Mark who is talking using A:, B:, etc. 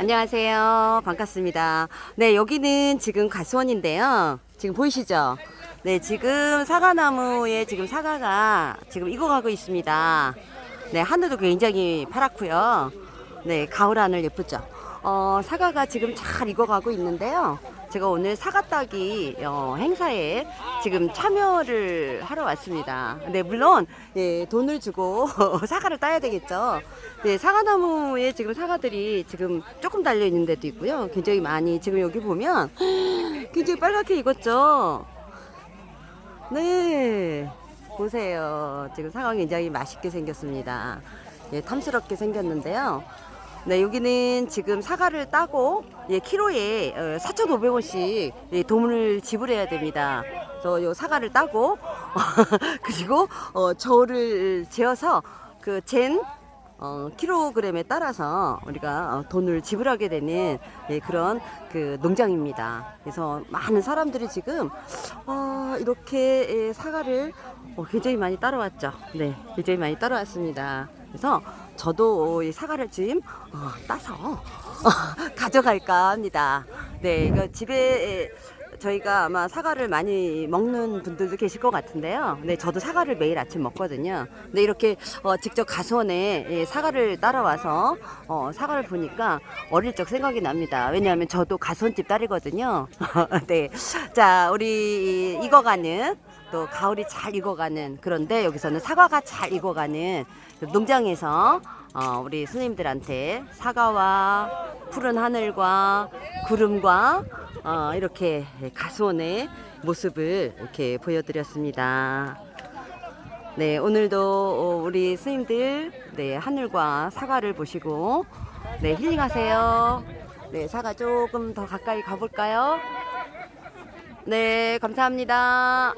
A: 안녕하세요. 반갑습니다. 네, 여기는 지금 가수원인데요. 지금 보이시죠? 네, 지금 사과나무에 지금 사과가 지금 익어가고 있습니다. 네, 하늘도 굉장히 파랗고요. 네, 가을 하늘 예쁘죠? 어, 사과가 지금 잘 익어가고 있는데요. 제가 오늘 사과 따기 어, 행사에 지금 참여를 하러 왔습니다. 네, 물론 예, 돈을 주고 사과를 따야 되겠죠. 네, 사과나무에 지금 사과들이 지금 조금 달려 있는 데도 있고요. 굉장히 많이 지금 여기 보면 굉장히 빨갛게 익었죠. 네, 보세요. 지금 사과 굉장히 맛있게 생겼습니다. 예, 탐스럽게 생겼는데요. 네, 여기는 지금 사과를 따고 예, 키로에 어, 4,500원씩 예, 돈을 지불해야 됩니다. 그래서 요 사과를 따고 그리고 어, 저를 재어서 그잰 어, 킬로그램에 따라서 우리가 어, 돈을 지불하게 되는 예, 그런 그 농장입니다. 그래서 많은 사람들이 지금 어, 이렇게 예, 사과를 어, 굉장히 많이 따라왔죠. 네, 굉장히 많이 따라왔습니다. 그래서 저도 이 사과를 지금 어, 따서 어, 가져갈까 합니다. 네, 이거 집에 예, 저희가 아마 사과를 많이 먹는 분들도 계실 것 같은데요. 네, 저도 사과를 매일 아침 먹거든요. 근데 이렇게 어, 직접 가수원에 예, 사과를 따라와서 어, 사과를 보니까 어릴 적 생각이 납니다. 왜냐하면 저도 가수원집 딸이거든요. 네, 자 우리 이- 익어가는 또 가을이 잘 익어가는 그런데 여기서는 사과가 잘 익어가는 그 농장에서 어, 우리 스님들한테 사과와 푸른 하늘과 구름과 어, 이렇게 가수원의 모습을 이렇게 보여드렸습니다. 네, 오늘도 어, 우리 스님들 네, 하늘과 사과를 보시고 네, 힐링하세요. 네, 사과 조금 더 가까이 가볼까요? 네, 감사합니다.